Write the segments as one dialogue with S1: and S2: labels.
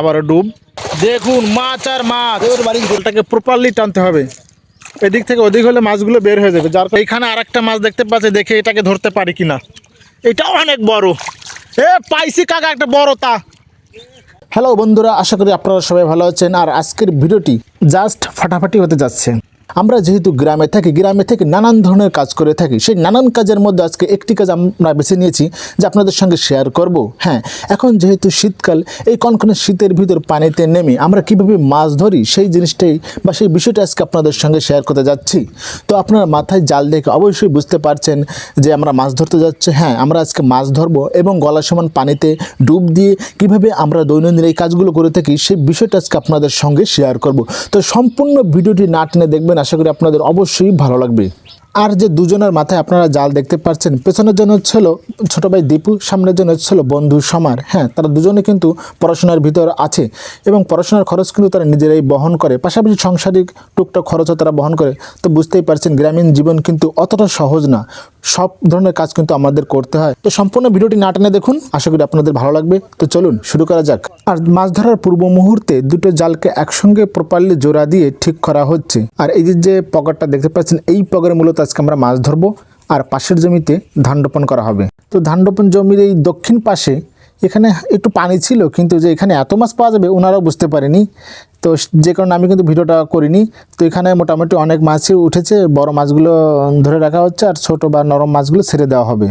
S1: আবারও ডুব। দেখুন মাছ আর মাছ। ওটাকে প্রপারলি টানতে হবে। এদিক থেকে ওদিক হলে মাছগুলো বের হয়ে যাবে। যার এখানে আর একটা মাছ দেখতে পাচ্ছি দেখে এটাকে ধরতে পারি কিনা। এটা অনেক বড়। এ পাইছি কাকা একটা বড় তা। হ্যালো বন্ধুরা আশা করি আপনারা সবাই ভালো আছেন। আর আজকের ভিডিওটি জাস্ট ফাটাফাটি হতে যাচ্ছে। আমরা যেহেতু গ্রামে থাকি, গ্রামে থেকে নানান ধরনের কাজ করে থাকি, সেই নানান কাজের মধ্যে আজকে একটি কাজ আমরা বেছে নিয়েছি যে আপনাদের সঙ্গে শেয়ার করব। হ্যাঁ এখন যেহেতু শীতকাল, এই কনকনে শীতের ভিতর পানিতে নেমে আমরা কীভাবে মাছ ধরি, সেই জিনিসটাই বা সেই বিষয়টা আজকে আপনাদের সঙ্গে শেয়ার করতে যাচ্ছি। তো আপনারা মাথায় জাল দেখে অবশ্যই বুঝতে পারছেন যে আমরা মাছ ধরতে যাচ্ছি। হ্যাঁ আমরা আজকে মাছ ধরবো এবং গলা সমান পানিতে ডুব দিয়ে কীভাবে আমরা দৈনন্দিন এই কাজগুলো করে থাকি, সেই বিষয়টা আজকে আপনাদের সঙ্গে শেয়ার করব। তো সম্পূর্ণ ভিডিওটি না টেনে দেখবেন আশা করি আপনাদের অবশ্যই ভালো লাগবে। আর যে দুজনের মাথায় আপনারা জাল দেখতে পাচ্ছেন, পেছনের জন্য হচ্ছিল ছোট ভাই দীপু, সামনের জন্য হচ্ছিল বন্ধু সমার। হ্যাঁ তারা দুজনে কিন্তু পড়াশোনার ভিতর আছে এবং পড়াশোনার খরচ কিন্তু তারা নিজেরাই বহন করে। পাশাপাশি সাংসারিক টুকটাক খরচও তারা বহন করে। তো বুঝতেই পারছেন, গ্রামীণ জীবন কিন্তু অতটা সহজ না। সব ধরনের কাজ কিন্তু আমাদের করতে হয়। তো সম্পূর্ণ ভিডিওটি না টেনে দেখুন, আশা করি আপনাদের ভালো লাগবে। তো চলুন, শুরু করা যাক। আর মাছ ধরার পূর্ব মুহূর্তে দুটো জালকে একসঙ্গে প্রপারলি জোড়া দিয়ে ঠিক করা হচ্ছে। আর এই যে পকেটটা দেখতে পাচ্ছেন, এই পকেটে মূলত আজকে আমরা মাছ ধরবো আর পাশের জমিতে ধান রোপণ করা হবে। তো ধান রোপণ জমির এই দক্ষিণ পাশে এখানে একটু পানি ছিল, কিন্তু যে এখানে এত মাছ পাওয়া যাবে ওনারাও বুঝতে পারেনি। তো যে কারণে আমি কিন্তু ভিডিওটা করিনি। তো এখানে মোটামুটি অনেক মাছই উঠেছে, বড় মাছগুলো ধরে রাখা হচ্ছে আর ছোট বা নরম মাছগুলো ছেড়ে দেওয়া হবে।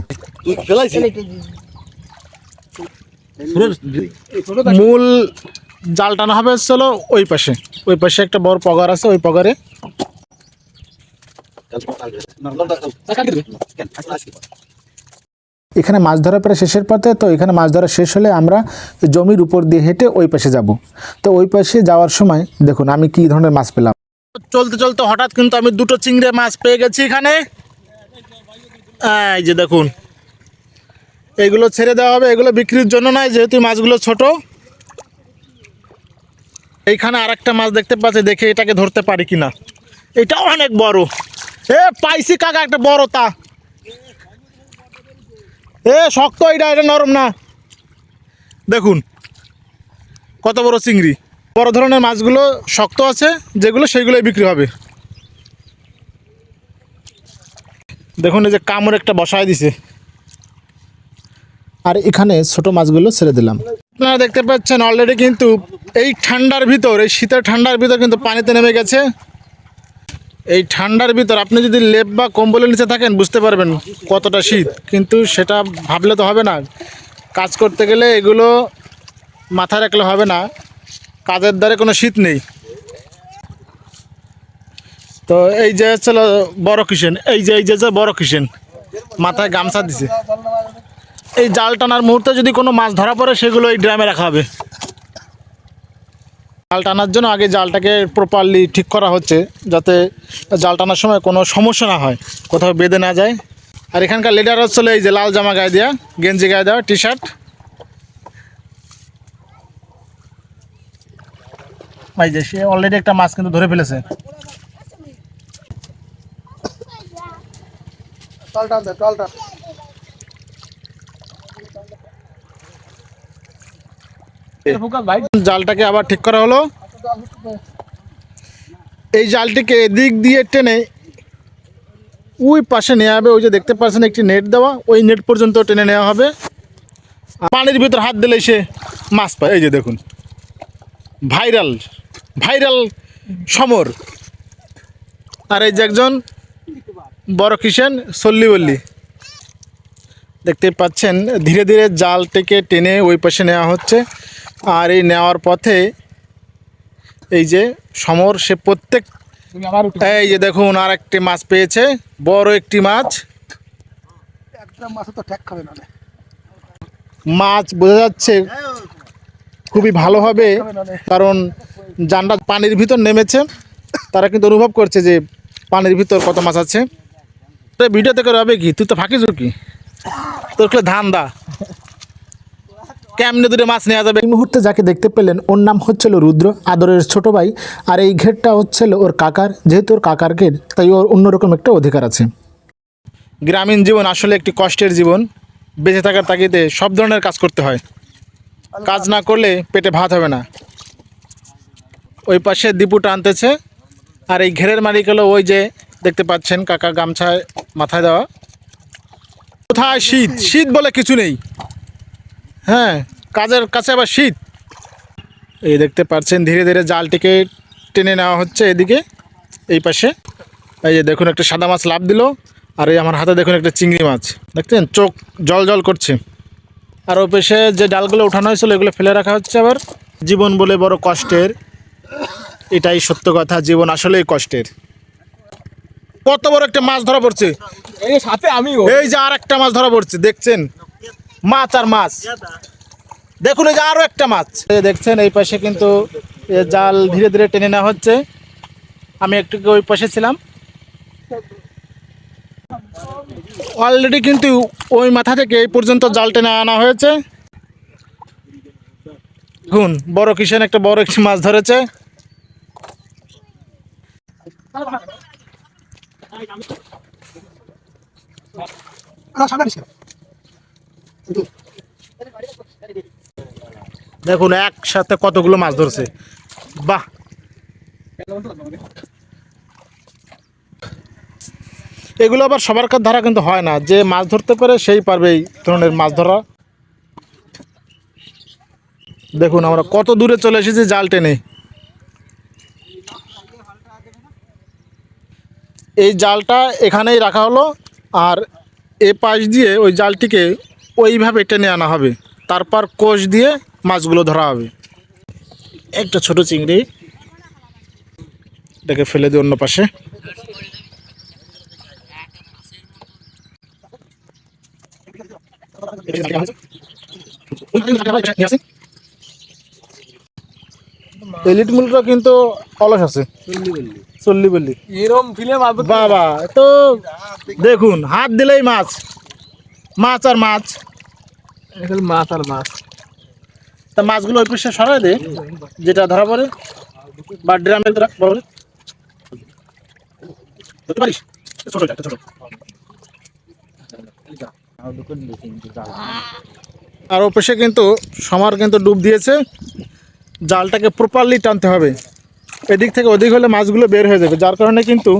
S1: মূল জাল টানা হবে চলো ওই পাশে। ওই পাশে একটা বড় পগার আছে, ওই পগারে এখানে মাছ ধরা প্রায় শেষের পথে, তো এখানে মাছ ধরা শেষ হলে আমরা জমির উপর দিয়ে হেঁটে ওই পাশে যাব। তো ওই পাশে যাওয়ার সময় দেখুন, আমি কি ধরনের মাছ পেলাম। চলতে চলতে হঠাৎ কিন্তু আমি দুটো চিংড়ে মাছ পেয়ে গেছি এখানে। এই যে দেখুন, এগুলো ছেড়ে দেওয়া হবে, এগুলো বিক্রির জন্য নয়, যেহেতু মাছগুলো ছোট। এইখানে আরেকটা মাছ দেখতে পাচ্ছি, দেখে এটাকে ধরতে পারি কিনা। এটা অনেক বড়। এ, পাইছি কাকা একটা বড় তা। এ, শক্ত এটা এটা নরম না। দেখুন, কত বড় চিংড়ি। বড় ধরনের মাছগুলো শক্ত আছে, যেগুলো সেইগুলোই বিক্রি হবে। দেখুন, এই যে কামড় একটা বসায় দিছে। আর এখানে ছোট মাছগুলো ছেড়ে দিলাম। আপনারা দেখতে পাচ্ছেন অলরেডি কিন্তু এই ঠান্ডার ভিতর, এই শীতের ঠান্ডার ভিতর কিন্তু পানিতে নেমে গেছে। এই ঠান্ডার ভিতর আপনি যদি লেপ বা কম্বলের নিচে থাকেন, বুঝতে পারবেন কতটা শীত। কিন্তু সেটা ভাবলে তো হবে না। কাজ করতে গেলে এগুলো মাথায় রাখলে হবে না। কাজের দ্বারে কোনো শীত নেই। তো এই যে হচ্ছে বড় কিষেন এই যে এই যে যে বড় কিষেন মাথায় গামছা দিছে। এই জাল টানার মুহূর্তে যদি কোনো মাছ ধরা পড়ে, সেগুলো এই ড্রামে রাখা হবে। জাল টানার জন্য আগে জালটাকে প্রপারলি ঠিক করা হচ্ছে, যাতে জাল টানার সময় কোনো সমস্যা না হয়, কোথাও বেঁধে না যায়। আর এখানকার লিডার হচ্ছে এই যে লাল জামা গায়ে দেওয়া গেঞ্জি গায়ে দেওয়া টি শার্ট এই যে সে অলরেডি একটা মাছ কিন্তু ধরে ফেলেছে। জালটাকে আবার ঠিক করা হলো। এই জালটিকে এদিক দিয়ে টেনে ওই পাশে নেওয়া হবে। ওই যে দেখতে পাচ্ছেন একটি নেট দেওয়া, ওই নেট পর্যন্ত টেনে নেওয়া হবে। পানির ভিতর হাত দিলে সে মাছ পায়। এই যে দেখুন, ভাইরাল ভাইরাল সমর। আর এই যে একজন বড় কিষেন সল্লি বল্লি। দেখতে পাচ্ছেন, ধীরে ধীরে জালটিকে টেনে ওই পাশে নেওয়া হচ্ছে। আর এই নেওয়ার পথে এই যে সমর সে প্রত্যেক এই যে দেখুন আর একটি মাছ পেয়েছে বড় একটি মাছ।
S2: মাছে
S1: বোঝা যাচ্ছে খুবই ভালো হবে কারণ জানটা পানির ভিতর নেমেছে তারা কিন্তু অনুভব করছে যে পানির ভিতর কত মাছ আছে। তো ভিডিও থেকে হবে কি? তুই তো ফাঁকি কি? তোর খেলে ধান দা কেমনে দূরে মাছ নেওয়া যাবে? এই মুহূর্তে যাকে দেখতে পেলেন ওর নাম হচ্ছিল রুদ্র আদরের ছোট ভাই আর এই ঘেরটা হচ্ছিল ওর কাকার। যেহেতু ওর কাকার ঘের তাই ওর অন্যরকম একটা অধিকার আছে। গ্রামীণ জীবন আসলে একটি কষ্টের জীবন। বেঁচে থাকার তাগিদে সব ধরনের কাজ করতে হয়। কাজ না করলে পেটে ভাত হবে না। ওই পাশে দীপু টানতেছে আর এই ঘেরের মালিক হলো ওই যে দেখতে পাচ্ছেন কাকা গামছায় মাথায় দেওয়া। কোথায় শীত? শীত বলে কিছু নেই। হ্যাঁ কাজের কাছে আবার শীত। এই দেখতে পাচ্ছেন ধীরে ধীরে জালটিকে টেনে নেওয়া হচ্ছে এদিকে এই পাশে। এই যে দেখুন একটা সাদা মাছ লাভ দিল আর এই আমার হাতে দেখুন একটা চিংড়ি মাছ। দেখছেন? চোখ জল জল করছে। আর ওই পাশে যে ডালগুলো উঠানো হয়েছিল এগুলো ফেলে রাখা হচ্ছে আবার। জীবন বলে বড় কষ্টের। এটাই সত্য কথা জীবন আসলেই কষ্টের। কত বড় একটা মাছ ধরা পড়ছে।
S2: এই সাথে আমি
S1: এই যে আর একটা মাছ ধরা পড়ছে দেখছেন? মাছ আর মাছ। দেখুন এই যে আরও একটা মাছ। দেখছেন, এই পাশে কিন্তু জাল ধীরে ধীরে টেনে নেওয়া হচ্ছে। আমি একটু ওই পাশে ছিলাম। অলরেডি কিন্তু ওই মাথা থেকে এই পর্যন্ত জাল টেনে আনা হয়েছে। দেখুন, বড় কিষান একটা বড় একটি মাছ ধরেছে।
S2: সাদা নিছে
S1: দেখুন, একসাথে কতগুলো মাছ ধরছে। বাহ! এগুলো আবার সবার কাছে ধরা কিন্তু হয় না। যে মাছ ধরতে পারে, সেই পারবে এই ধরনের মাছ ধরা। দেখুন, আমরা কত দূরে চলে এসেছি জাল টেনে। এই জালটা এখানেই রাখা হলো, আর এ পাশ দিয়ে ওই জালটিকে ওইভাবে টেনে আনা হবে। তারপর কোষ দিয়ে মাছগুলো ধরা হবে। একটা ছোট চিংড়ি। এটাকে ফেলে দিই অন্য পাশে। এলিট মুলটা কিন্তু অলস আছে। চল্লি বললি।
S2: আসবে
S1: বাবা তো দেখুন হাত দিলেই মাছ। মাছ আর মাছ।
S2: মাছ আর মাছ।
S1: তা মাছগুলো ওই পাশে সরাই দে যেটা ধরা পড়ে। বা ড্রামের রাখ বড় করে। ধরতে পারিস? ছোট একটা ছোট। আর ও পাশে কিন্তু সমার কিন্তু ডুব দিয়েছে। জালটাকে প্রপারলি টানতে হবে। এদিক থেকে ওদিক হলে মাছগুলো বের হয়ে যাবে। যার কারণে কিন্তু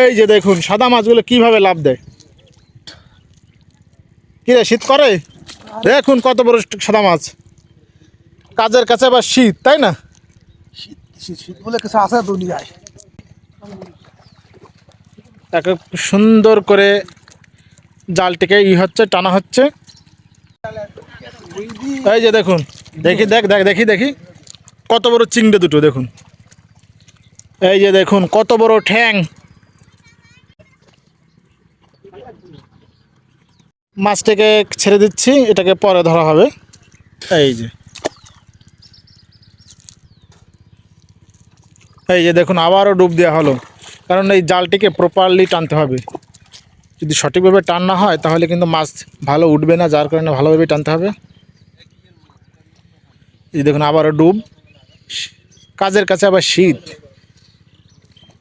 S1: এই যে দেখুন সাদা মাছগুলো কীভাবে লাভ দেয়। কি রে শীত করে? দেখুন কত বড় সাদা মাছ। কাজের কাছে আবার শীত তাই না?
S2: শীত শীত শীত বলে কিছু আছে দুনিয়ায়।
S1: তাকে সুন্দর করে জালটিকে ই হচ্ছে টানা হচ্ছে। এই যে দেখুন দেখি দেখ দেখ দেখি দেখি। কত বড় চিংড়ে দুটো দেখুন। এই যে দেখুন কত বড় ঠ্যাং। মাছটাকে ছেড়ে দিচ্ছি, এটাকে পরে ধরা হবে। এই যে। এই যে দেখুন, আবারও ডুব দেওয়া হলো। কারণ এই জালটিকে প্রপারলি টানতে হবে। যদি সঠিকভাবে টান না হয়, তাহলে কিন্তু মাছ ভালো উঠবে না, যার কারণে ভালোভাবে টানতে হবে। এই দেখুন, আবারও ডুব। কাজের কাছে আবার শীত।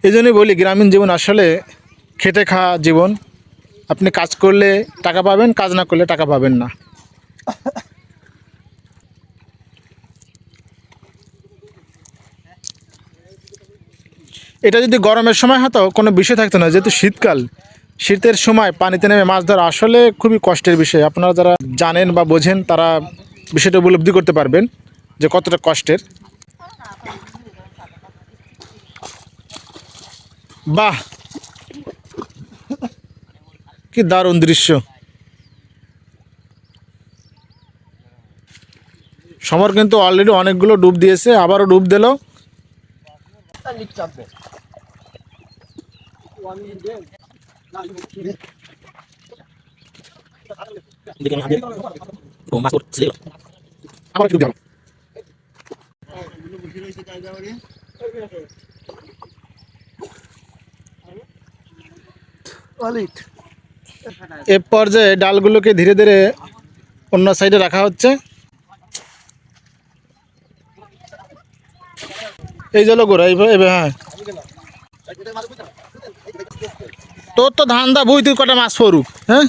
S1: এই জন্যই বলি, গ্রামীণ জীবন আসলে খেটে খাওয়া জীবন। আপনি কাজ করলে টাকা পাবেন, কাজ না করলে টাকা পাবেন না। এটা যদি গরমের সময় হতো, কোনো বিষয় থাকতো না। যেহেতু শীতকাল, শীতের সময় পানিতে নেমে মাছ ধরা আসলে খুবই কষ্টের বিষয়। আপনারা যারা জানেন বা বোঝেন, তারা বিষয়টা উপলব্ধি করতে পারবেন যে কতটা কষ্টের। বাহ! কি দারুণ দৃশ্য। সমর কিন্তু অলরেডি অনেকগুলো ডুব দিয়েছে আবারও ডুব দিল।
S2: অলিট
S1: এ পর্যায়ে ডালগুলোকে ধীরে ধীরে অন্য সাইডে রাখা হচ্ছে। এই যে লোক এইভাবে হ্যাঁ। তোর তো ধান দা বই তুই কটা মাছ পড়ুক হ্যাঁ?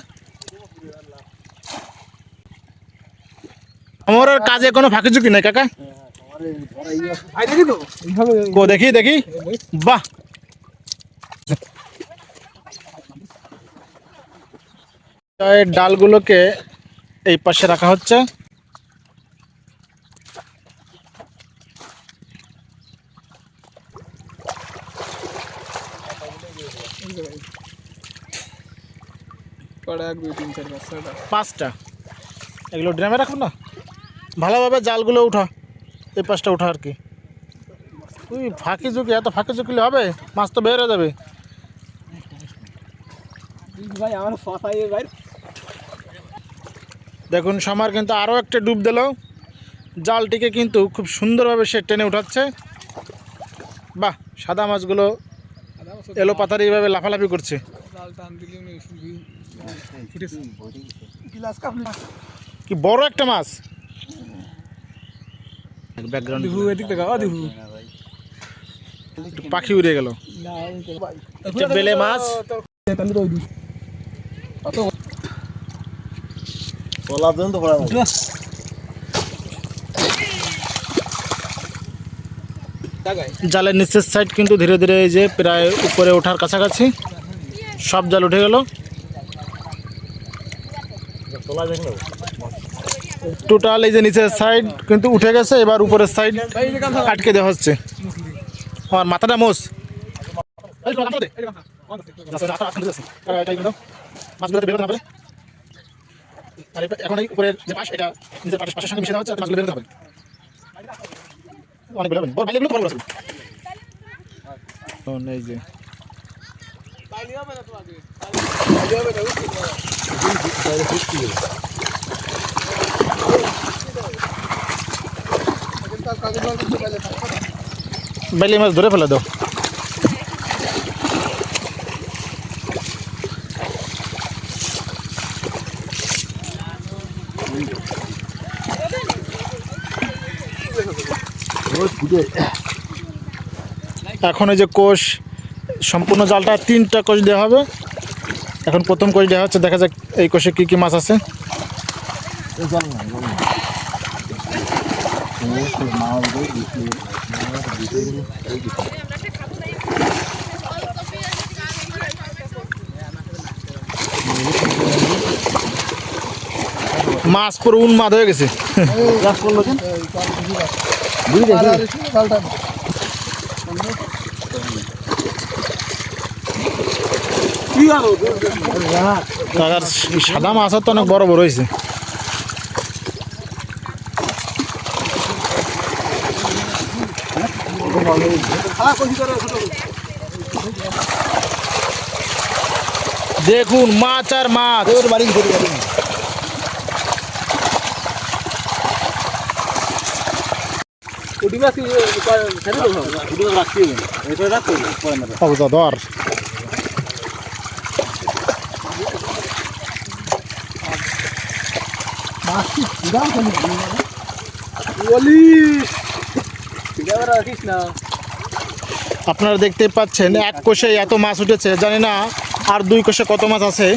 S1: আমার কাজে কোনো ফাঁকি ঝুঁকি নেই কাকা?
S2: তো এইভাবে
S1: কো দেখি দেখি। বাহ! এই ডালগুলোকে এই পাশে রাখা হচ্ছে। পাঁচটা। এগুলো ড্রামে রাখো না। ভালোভাবে জালগুলো উঠা। এই পাঁচটা উঠা আর কি। তুই ফাঁকি ঝুঁকি এত ফাঁকি ঝুঁকিলে হবে? মাছ তো বের হয়ে যাবে।
S2: ভাই আমার ফসাই ভাই
S1: দেখুন সামার কিন্তু আরও একটা ডুব দিল জালটিকে কিন্তু খুব সুন্দরভাবে সে টেনে উঠাচ্ছে বাহ সাদা মাছগুলো এলো পাতারি এইভাবে লাফালাফি করছে কি বড় একটা মাছ পাখি উড়ে গেল
S2: না ভাই
S1: একটা বেলে মাছ
S3: পর্যন্ত
S1: জালের নিচের সাইড কিন্তু ধীরে ধীরে এই যে প্রায় উপরে ওঠার কাছাকাছি সব জাল উঠে গেল টোটাল এই যে নিচের সাইড কিন্তু উঠে গেছে এবার উপরের সাইড আটকে দেওয়া হচ্ছে আমার মাথাটা মোস মাছগুলো বেরোতে হবে। আর এখন এই উপরের যে পাশ এটা নিজের পাশের পাশের সঙ্গে মিশে দেওয়া হচ্ছে আর মাছগুলো বেরোতে হবে। অনেক বেরোবেন বড় ভাইগুলো বড় বড় আছে। এই যে
S2: না না
S1: বেলি মাছ ধরে ফেলে দাও। এখন এই যে কোষ, সম্পূর্ণ জালটা তিনটা কোষ দেওয়া হবে। এখন প্রথম কোষ দেওয়া হচ্ছে, দেখা যাক এই কোষে কি কি মাছ আছে। মাছ পুরো উন্মাদ হয়ে গেছে। সাদা মাছ তো অনেক বড় বড় হয়েছে।
S2: হ্যাঁ
S1: দেখুন মাছ আর মাছ।
S3: বাড়ি ঘুরে বাড়ি
S2: কুটি মাছ কি ছেড়ে দেবো
S3: দুটো রাখতে হবে এটা রাখতে হবে পরে না
S1: অবজা ধর
S2: বলিস ঠিক আছে রাখিস না।
S1: আপনারা দেখতে পাচ্ছেন এক কোষে এত মাছ উঠেছে জানি না আর দুই কোষে কত মাছ আছে।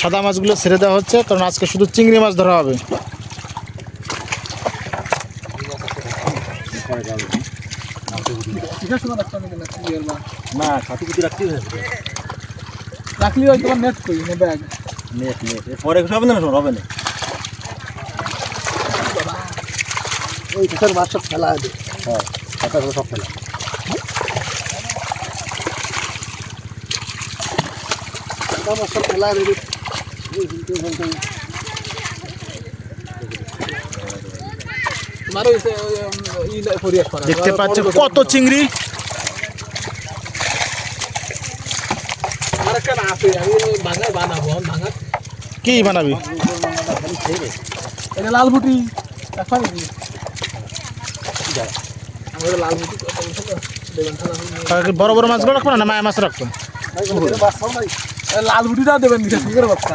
S1: সাদা মাছগুলো ছেড়ে দেওয়া হচ্ছে কারণ আজকে শুধু চিংড়ি মাছ ধরা হবে।
S2: রাখলি নেট কই না ব্যাগ
S3: নেট নেট পরে হবে না হবে না।
S2: ওই মাছ সব ফেলা আছে
S3: হ্যাঁ সব ফেলা।
S2: মাছ সব ফেলা
S1: দেখতে পাচ্ছেন কত চিংড়ি? কি বানাবি?
S2: এটা লাল বুটি।
S1: বড় বড় মাছগুলো রাখব না মায়া মাছ রাখব?
S2: লাল বুটিটা দেবেন বাচ্চা?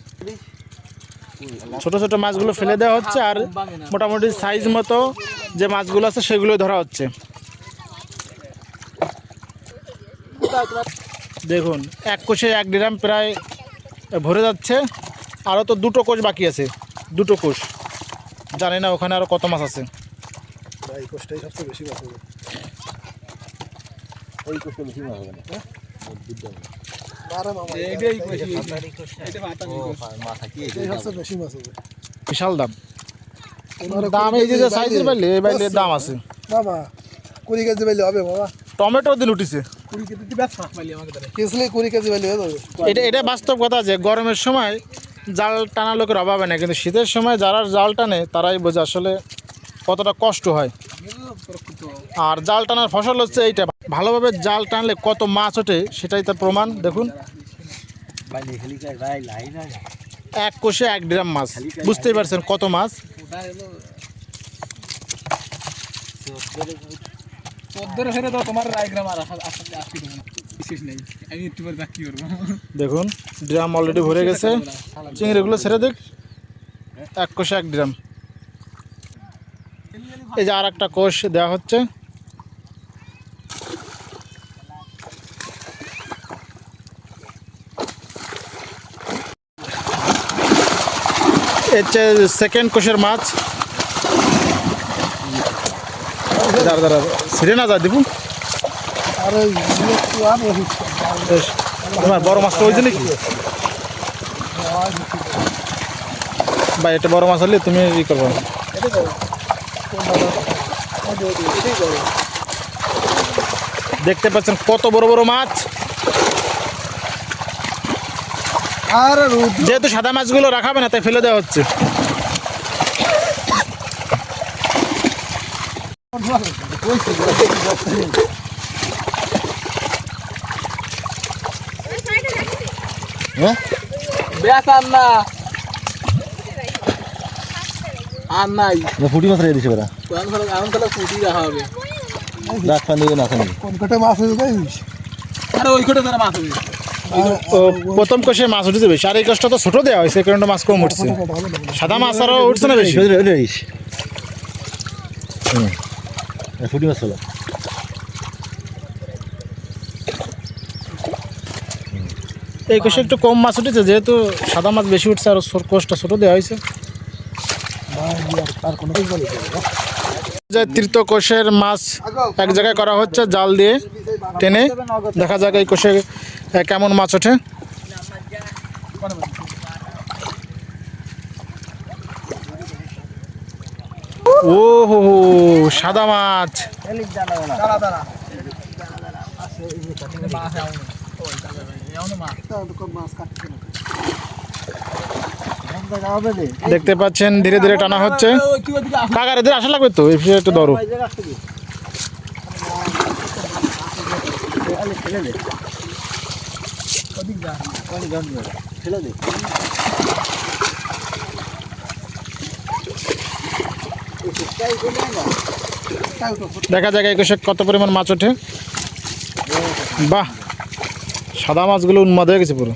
S1: ছোট ছোট মাছগুলো ফেলে দেওয়া হচ্ছে আর মোটামুটি সাইজ মতো যে মাছগুলো আছে সেগুলোই ধরা হচ্ছে। দেখুন, এক কোষে এক গ্রাম প্রায় ভরে যাচ্ছে। আরও তো দুটো কোষ বাকি আছে, দুটো কোষ। জানি না ওখানে আরও কত মাছ আছে।
S3: কোষটাই সবচেয়ে বেশি
S1: বিশাল দাম। দাম এই যে সাইজের বাইলে। এই বাইলে দাম আছে।
S4: বাবা কুড়ি কেজি পাইলে হবে বাবা।
S1: টমেটো দিন উঠিছে
S2: পাইলি
S4: পাইলে
S1: এটা এটা বাস্তব কথা যে গরমের সময় জাল টানা লোকের অভাবে না কিন্তু শীতের সময় যারা জাল টানে তারাই বোঝে আসলে কতটা কষ্ট হয়। আর জাল টানার ফসল হচ্ছে এইটা। ভালোভাবে জাল টানলে কত মাছ ওঠে সেটাই তার প্রমাণ, দেখুন। এক কোষে এক গ্রাম মাছ, বুঝতেই পারছেন কত মাছ। দেখুন, ড্রাম অলরেডি ভরে গেছে। চিংড়িগুলো ছেড়ে দিক। এক কোষে এক ড্রাম। এই যে আর একটা কোষ দেওয়া হচ্ছে। হচ্ছে সেকেন্ড কোষের মাছ। দাঁড়া দাঁড়া, ছিঁড়ে না যা দিবু তোমার বড় মাছটা ওই নাকি? বা এটা বড় মাছ হলে তুমি ই করব দেখতে পাচ্ছেন কত বড় বড় মাছ।
S4: আর
S1: যেহেতু সাদা মাছগুলো রাখাবে না তাই ফেলে দেওয়া হচ্ছে।
S3: হ্যাঁ?
S2: আর আর
S3: ফুটি মাছ রেখে দিছে ওরা
S2: ফুটি রাখা হবে।
S3: রাত পানি না
S4: কোন কটে মাছ হয়ে যাইস
S2: ওই কোটে তারা মাছ হবে
S1: প্রথম কষে মাছ উঠেছে বেশি। আর এই কোষটা তো ছোট দেওয়া হয়েছে কারণ মাছ কম উঠছে। সাদা মাছ আরও উঠছে না বেশি?
S3: ফুটি মাছ হলো।
S1: এই কোষে একটু কম মাছ উঠেছে যেহেতু সাদা মাছ বেশি উঠছে আর কোষটা ছোট দেওয়া হয়েছে। যে তৃতীয় কোষের মাছ এক জায়গায় করা হচ্ছে জাল দিয়ে টেনে দেখা যাক এই কোষে কেমন মাছ ওঠে? ও হো হো সাদা মাছ। দেখতে পাচ্ছেন, ধীরে ধীরে টানা হচ্ছে। কাকার এদের আসা লাগবে তো? বিষয়ে একটু ধরো।
S2: ওদিক যা।
S3: ফেলে দে।
S1: দেখা যাক একুশে কত পরিমাণ মাছ ওঠে। বাহ! সাদা মাছগুলো উন্মাদ হয়ে গেছে পুরো।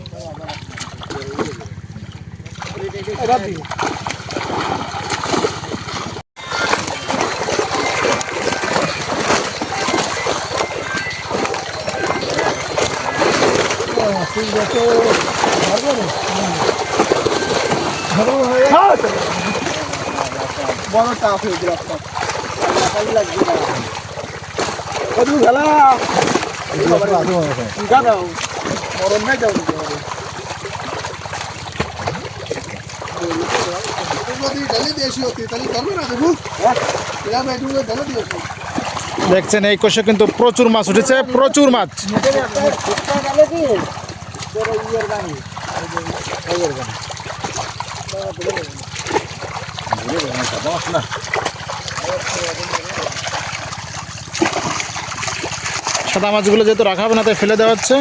S2: বড় টাপ হয়ে গেল ওদিকে গেলা গা দাও। মরণ নাই যাও
S4: যদি ঢেলে দিয়েছি ওকে তাহলে করবে না দেবু এরা
S1: সাদা মাছগুলো যেহেতু রাখা হবে না তাই ফেলে দেওয়া হচ্ছে।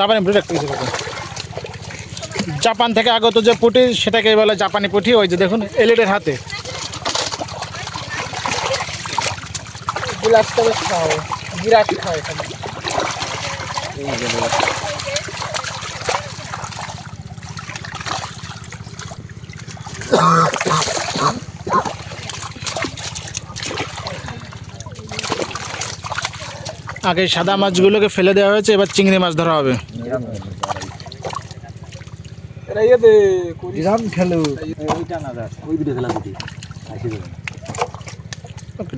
S1: জাপানি পুঁটি কিছু জাপান থেকে আগত যে পুঁটি সেটাকে বলে জাপানি পুঁটি ওই যে দেখুন এলিটের হাতে।
S2: গ্লাসটা বেশ খাও বিরাট খাও এখানে।
S1: আগে সাদা মাছগুলোকে ফেলে দেওয়া হয়েছে এবার চিংড়ি মাছ ধরা হবে।
S2: ইয়ে দে করি।
S3: খেলো। ওইটা না দাস ওই দুটো খেলা দুটি আসি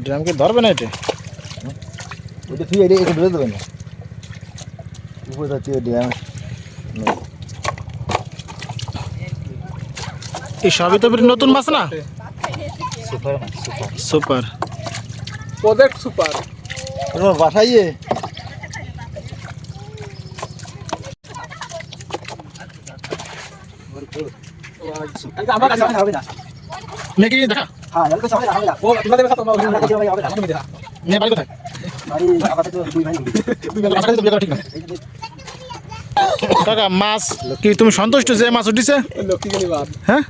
S1: ড্রামকে ধরবে না এটা?
S3: ওইটা তুই এটা এটা ধরে দেবে না। উপরে যাচ্ছে ড্যাম
S1: এই সবই তো নতুন মাছ না?
S3: Super super.
S1: Super.
S2: Project super.
S3: তোমার বাসায়
S2: আমার কাছে হবে না
S1: মেয়েকে নিয়ে দেখা
S3: হ্যাঁ এলকে সবাই হবে না
S2: ও তোমাদের কথা তোমার
S3: হবে না
S2: তুমি দেখা
S1: মেয়ে বাড়ি কোথায়
S3: বাড়ি আপাতত দুই ভাই
S1: মাঝখানে তো বিয়ে করা ঠিক না কাকা মাছ কি তুমি সন্তুষ্ট যে মাছ উঠিছে? হ্যাঁ?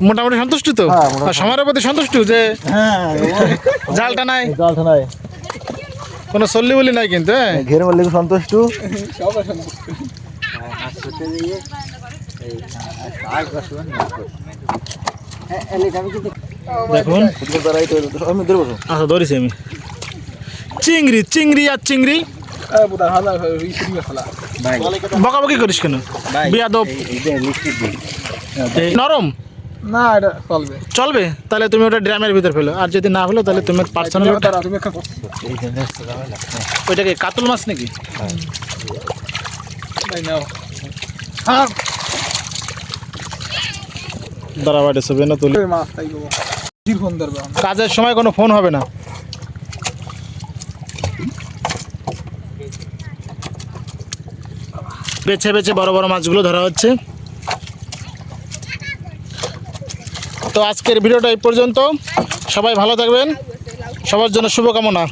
S1: মোটামুটি সন্তুষ্ট তো?
S3: হ্যাঁ,
S1: সময়ের প্রতি সন্তুষ্ট যে
S3: হ্যাঁ
S1: জালটা নাই?
S3: জল থানায়
S1: কোনো চল্লি বলি নাই কিন্তু হ্যাঁ?
S3: ঘেরে সন্তুষ্ট।
S2: সবাই সন্তুষ্ট
S1: দেখুন। আচ্ছা ধরেছি আমি। চিংড়ি চিংড়ি আর চিংড়ি।
S2: হালা
S1: বকাবকি করিস কেন? বিয়াদব। নরম?
S2: না এটা চলবে।
S1: চলবে? তাহলে তুমি ওটা ড্রামের ভিতর ফেলো। আর যদি না ফেলো তাহলে তুমি পার্সোনাল
S2: তুমি
S1: ওইটাকে কাতল মাছ নাকি?
S2: ভাই নাও
S1: হ্যাঁ দাঁড়াবাড়ি সবে না তুলে। কাজের সময় কোনো ফোন হবে না। বেছে বেছে বড় বড় মাছগুলো ধরা হচ্ছে। তো আজকের ভিডিওটা এই পর্যন্ত। সবাই ভালো থাকবেন। সবার জন্য শুভকামনা।